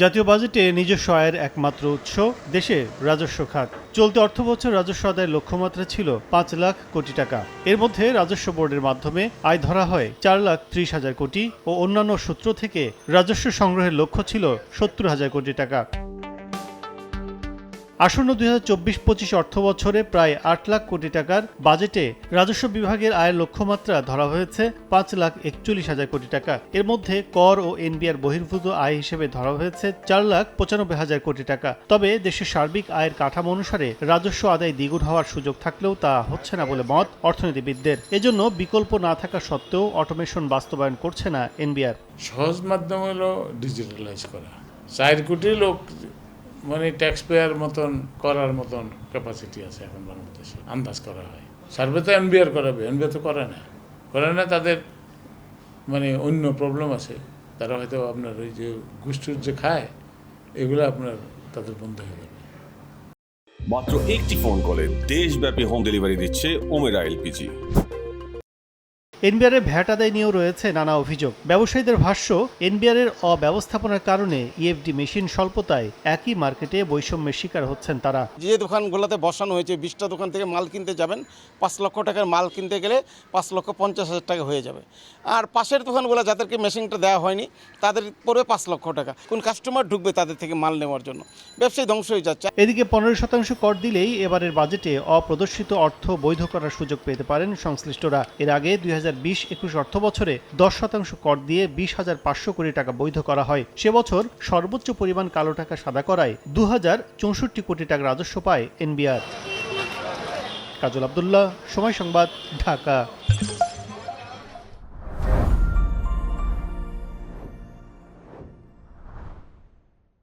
জাতীয় বাজেটে নিজস্ব আয়ের একমাত্র উৎস দেশে রাজস্ব খাত। চলতি অর্থ বছর রাজস্ব আদায়ের লক্ষ্যমাত্রা ছিল পাঁচ লাখ কোটি টাকা। এর মধ্যে রাজস্ব বোর্ডের মাধ্যমে আয় ধরা হয় চার লাখ ত্রিশ হাজার কোটি ও অন্যান্য সূত্র থেকে রাজস্ব সংগ্রহের লক্ষ্য ছিল সত্তর হাজার কোটি টাকা। আসন্ন দুই হাজার চব্বিশ পঁচিশ অর্থ বছরে প্রায় আট লাখ কোটি টাকার বাজেটে রাজস্ব বিভাগের আয়ের লক্ষ্যমাত্রা ধরা হয়েছে পাঁচ লাখ একচল্লিশ হাজার কোটি টাকা। এর মধ্যে কর ও এনবিআর বহির্ভূত আয় হিসেবে ধরা হয়েছে চার লাখ পঁচানব্বই হাজার কোটি টাকা। তবে দেশের সার্বিক আয়ের কাঠামো অনুসারে রাজস্ব আদায় দ্বিগুণ হওয়ার সুযোগ থাকলেও তা হচ্ছে না বলে মত অর্থনীতিবিদদের। এজন্য বিকল্প না থাকা সত্ত্বেও অটোমেশন বাস্তবায়ন করছে না এনবিআর। সহজ মাধ্যম হলো ডিজিটালাইজ করা। চার কোটি লোক মানে ট্যাক্স পেয়ার মতন করার মতন ক্যাপাসিটি আছে এখন বাংলাদেশে, আন্দাজ করা হয়। সার্ভে তো এনবিআর করাবে এনবিআর তো করে না। করে না, তাদের মানে অন্য প্রবলেম আছে। তারা হয়তো আপনার ওই যে গুষ্টুর যে খায়, এগুলো আপনার তাদের বন্ধ হয়ে যাবে। মাত্র একটি ফোন কলে দেশব্যাপী হোম ডেলিভারি দিচ্ছে ওমেরা এলপিজি এনবিআর এর ভ্যাট আদায় নিয়েও রয়েছে নানা অভিযোগ। ব্যবসায়ীদের ভাষ্য এনবিআর এর অব্যবস্থাপনার কারণে ইএফডি মেশিন স্বল্পতায় একই মার্কেটে বৈষম্যের শিকার হচ্ছেন তারা। যে দোকানগুলোতে বসানো হয়েছে বিশটা দোকান থেকে মাল কিনতে যাবেন পাঁচ লক্ষ টাকার মাল কিনতে গেলে পাঁচ লক্ষ পঞ্চাশ হাজার টাকা হয়ে যাবে। আর পাশের দোকানগুলো যাদেরকে মেশিনটা দেওয়া হয়নি তাদের পড়বে পাঁচ লক্ষ টাকা। কোন কাস্টমার ঢুকবে তাদের থেকে মাল নেওয়ার জন্য। ব্যবসায়ী ধ্বংস হয়ে যাচ্ছে। এদিকে পনেরো শতাংশ কর দিলেই এবারের বাজেটে অপ্রদর্শিত অর্থ বৈধ করার সুযোগ পেতে পারেন সংশ্লিষ্টরা। এর আগে দুই হাজার বিশ একুশ অর্থ বছরে দশ শতাংশ কর দিয়ে বিশ হাজার পাঁচশো কোটি টাকা বৈধ করা হয়। সে বছর সর্বোচ্চ পরিমাণ কালো টাকা সাদা করায় দু হাজার চৌষট্টি কোটি টাকা রাজস্ব পায় এনবিআর। কাজল আবদুল্লাহ, সময় সংবাদ, ঢাকা।